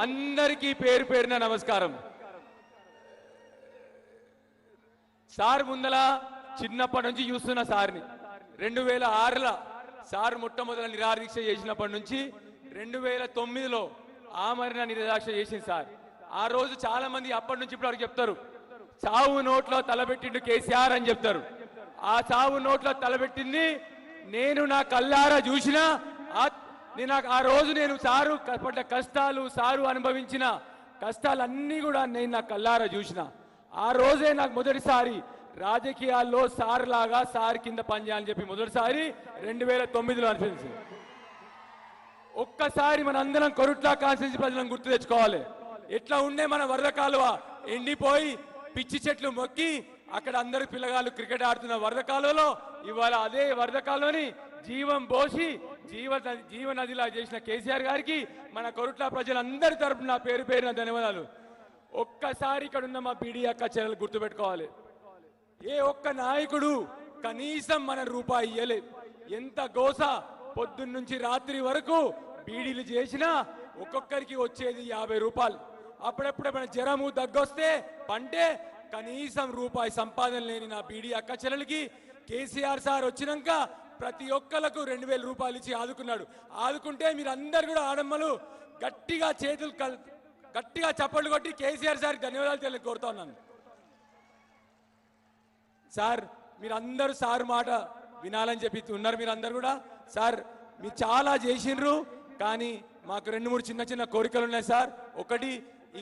అందరికీ పేరు పేరున నమస్కారం. సార్ ముందల చిన్నప్పటి నుంచి చూస్తున్న సార్ని. రెండు వేల ఆరులో సార్ మొట్టమొదటి నిరాదీక్ష చేసినప్పటి నుంచి రెండు వేల తొమ్మిదిలో ఆమరణ నిరాదీక్ష చేసింది సార్. ఆ రోజు చాలా మంది అప్పటి నుంచి ఇప్పుడు చెప్తారు. చావు నోట్లో తలబెట్టిండు కేసీఆర్ అని చెప్తారు. ఆ చావు నోట్లో తలబెట్టింది నేను నా కల్లారా చూసిన నేను నాకు ఆ రోజు నేను సారు పడ్డ కష్టాలు సారు అనుభవించిన కష్టాలన్నీ కూడా నేను నా కల్లారా చూసిన. ఆ రోజే నాకు మొదటిసారి రాజకీయాల్లో సార్ లాగా సార్ కింద పనిచేయాలని చెప్పి మొదటిసారి రెండు వేల తొమ్మిదిలో అనిపించింది. ఒక్కసారి మన అందరం కొరుట్లా కాన్స్టిట్యూన్సీ ప్రజలను గుర్తు తెచ్చుకోవాలి. ఎట్లా ఉండే మన వరద కాలువ? ఎండిపోయి పిచ్చి చెట్లు మొక్కి అక్కడ అందరు పిల్లగాళ్ళు క్రికెట్ ఆడుతున్న వరద కాలువలో ఇవాళ అదే వరద కాలువని జీవం పోసి జీవ జీవ నదిలా చేసిన కేసీఆర్ గారికి మన కొరుట్ల ప్రజలందరి తరపున నా పేరు పేరున ధన్యవాదాలు. ఒక్కసారి ఇక్కడ ఉన్న మా పీడీ అక్క చర్యలు గుర్తుపెట్టుకోవాలి. ఏ ఒక్క నాయకుడు కనీసం మన రూపాయి ఇయ్యలే. ఎంత గోస పొద్దున్నుంచి రాత్రి వరకు బీడీలు చేసినా ఒక్కొక్కరికి వచ్చేది యాభై రూపాయలు. అప్పుడప్పుడు మన జ్వరము దగ్గొస్తే పంటే కనీసం రూపాయి సంపాదన లేని నా బీడీ అక్క చెల్లెలకి కేసీఆర్ సార్ వచ్చినాక ప్రతి ఒక్కలకు రెండు వేల రూపాయలు ఇచ్చి ఆదుకున్నాడు. ఆదుకుంటే మీరు అందరు కూడా ఆడమ్మలు గట్టిగా చేతులు కల్ గట్టిగా చప్పట్లు కొట్టి కేసీఆర్ సార్ ధన్యవాదాలు తెలియ కోరుతా ఉన్నాను. సార్ మీరందరూ సార్ మాట వినాలని చెప్పి ఉన్నారు మీరందరూ కూడా. సార్ మీరు చాలా చేసిండ్రు కానీ మాకు రెండు మూడు చిన్న చిన్న కోరికలు ఉన్నాయి సార్. ఒకటి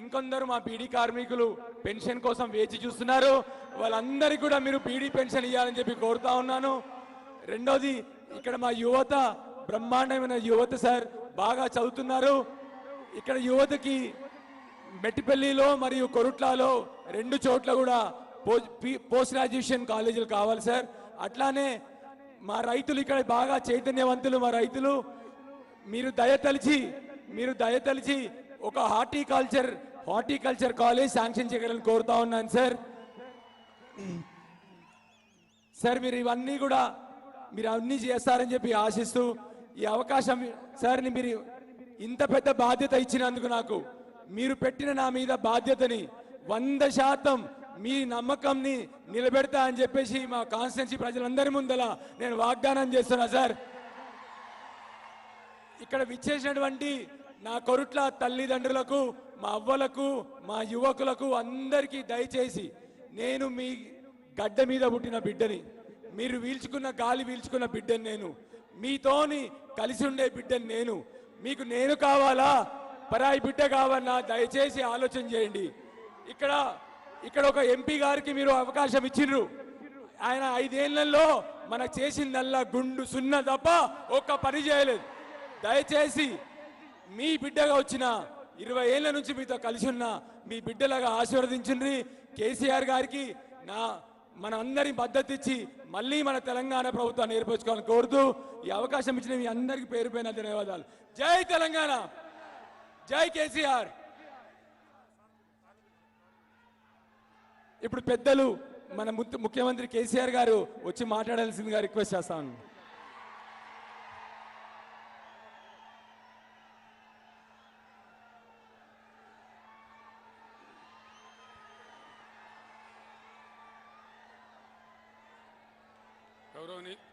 ఇంకొందరు మా పీడీ కార్మికులు పెన్షన్ కోసం వేచి చూస్తున్నారు. వాళ్ళందరికీ కూడా మీరు పీడీ పెన్షన్ ఇవ్వాలని చెప్పి కోరుతా ఉన్నాను. రెండోది ఇక్కడ మా యువత బ్రహ్మాండమైన యువత సార్ బాగా చదువుతున్నారు. ఇక్కడ యువతకి మెట్టిపల్లిలో మరియు కొరుట్లాలో రెండు చోట్ల కూడా పోస్ట్ గ్రాడ్యుయేషన్ కాలేజీలు కావాలి సార్. అట్లానే మా రైతులు ఇక్కడ బాగా చైతన్యవంతులు మా రైతులు. మీరు దయతలిచి మీరు దయతలిచి ఒక హార్టికల్చర్ హార్టికల్చర్ కాలేజ్ శాంక్షన్ చేయగలని కోరుతా ఉన్నాను సార్. సార్ మీరు ఇవన్నీ కూడా మీరు అన్ని చేస్తారని చెప్పి ఆశిస్తూ ఈ అవకాశం సార్ని మీరు ఇంత పెద్ద బాధ్యత ఇచ్చినందుకు నాకు మీరు పెట్టిన నా మీద బాధ్యతని వంద శాతం మీ నమ్మకంని నిలబెడతా అని చెప్పేసి మా కాన్స్టిట్యున్సీ ప్రజలందరి ముందల నేను వాగ్దానం చేస్తున్నా సార్. ఇక్కడ విచ్చేసినటువంటి నా కొరుట్ల తల్లిదండ్రులకు మా అవ్వలకు మా యువకులకు అందరికీ దయచేసి నేను మీ గడ్డ మీద పుట్టిన బిడ్డని మీరు వీల్చుకున్న గాలి వీల్చుకున్న బిడ్డని నేను. మీతోని కలిసి ఉండే బిడ్డని నేను. మీకు నేను కావాలా? పరాయి బిడ్డ కావాలన్నా దయచేసి ఆలోచన చేయండి. ఇక్కడ ఇక్కడ ఒక ఎంపీ గారికి మీరు అవకాశం ఇచ్చిండ్రు ఆయన ఐదేళ్ళలో మనకు చేసిందల్లా గుండు సున్న తప్ప ఒక్క పని చేయలేదు. దయచేసి మీ బిడ్డగా వచ్చిన ఇరవై ఏళ్ళ నుంచి మీతో కలిసి ఉన్న మీ బిడ్డలాగా ఆశీర్వదించండి కేసీఆర్ గారికి నా మన అందరి మద్దతు ఇచ్చి మళ్ళీ మన తెలంగాణ ప్రభుత్వాన్ని ఏర్పరచుకోవాలని కోరుతూ ఈ అవకాశం ఇచ్చిన మీ అందరికీ పేరుపైన ధన్యవాదాలు. జై తెలంగాణ! జై కేసీఆర్! ఇప్పుడు పెద్దలు మన ముత్తు- ముఖ్యమంత్రి కేసీఆర్ గారు వచ్చి మాట్లాడాల్సిందిగా రిక్వెస్ట్ చేస్తాను. Codoni